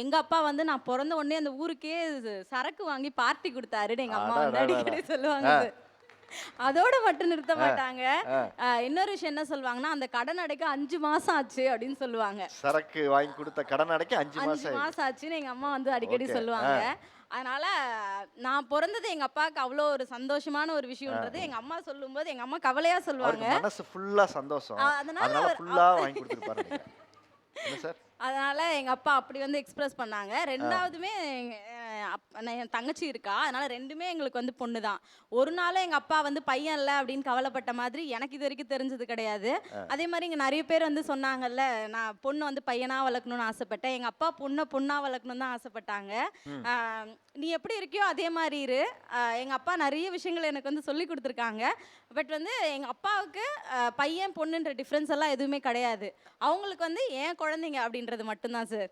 எங்க அப்பா வந்து நான் பிறந்த உடனே அந்த ஊருக்கே சரக்கு வாங்கி பார்ட்டி கொடுத்தாருன்னு எங்க அம்மா வந்து. அடிக்கடி சொல்லுவாங்க. அதோட மட்டும் நிறுத்த மாட்டாங்க. இன்னொரு விஷயம் என்ன சொல்லுவாங்கன்னா அந்த கடன் அடைக்க அஞ்சு மாசம் ஆச்சு அப்படின்னு சொல்லுவாங்க. சரக்கு வாங்கி கொடுத்த கடன் அடைக்க அஞ்சு மாசம். மாசம் ஆச்சுன்னு எங்க அம்மா வந்து அடிக்கடி. சொல்லுவாங்க. அதனால நான் பிறந்தது எங்க அப்பாவுக்கு அவ்வளோ ஒரு சந்தோஷமான ஒரு விஷயம்ன்றது எங்க அம்மா சொல்லும்போது எங்க அம்மா கவலையா சொல்லுவாங்க. மனசு ஃபுல்லா சந்தோஷம். அதனால ஃபுல்லா வாங்கி கொடுத்துருப்பாரு அதனால எங்க அப்பா அப்படி வந்து எக்ஸ்பிரஸ் பண்ணாங்க. ரெண்டாவதுமே நான் என் தங்கச்சி இருக்கா? அதனால ரெண்டுமே எங்களுக்கு வந்து பொண்ணு தான் ஒரு நாள் எங்க அப்பா வந்து பையன் இல்லை அப்படின்னு கவலைப்பட்ட மாதிரி எனக்கு இது வரைக்கும் தெரிஞ்சது கிடையாது. அதே மாதிரி இங்க நிறைய பேர் வந்து சொன்னாங்கல்ல நான் பொண்ணு வந்து பையனா வளர்க்கணும்னு ஆசைப்பட்டேன். எங்க அப்பா பொண்ணை பொண்ணா வளர்க்கணும்னு தான் ஆசைப்பட்டாங்க. நீ எப்படி இருக்கியோ அதே மாதிரி இரு. ஆஹ் எங்க அப்பா நிறைய விஷயங்கள் எனக்கு வந்து சொல்லி கொடுத்துருக்காங்க. பட் வந்து எங்க அப்பாவுக்கு பையன் பொண்ணுன்ற டிஃப்ரென்ஸ் எல்லாம் எதுவுமே கிடையாது. அவங்களுக்கு வந்து என் குழந்தைங்க அப்படின்றது மட்டும்தான் சார்.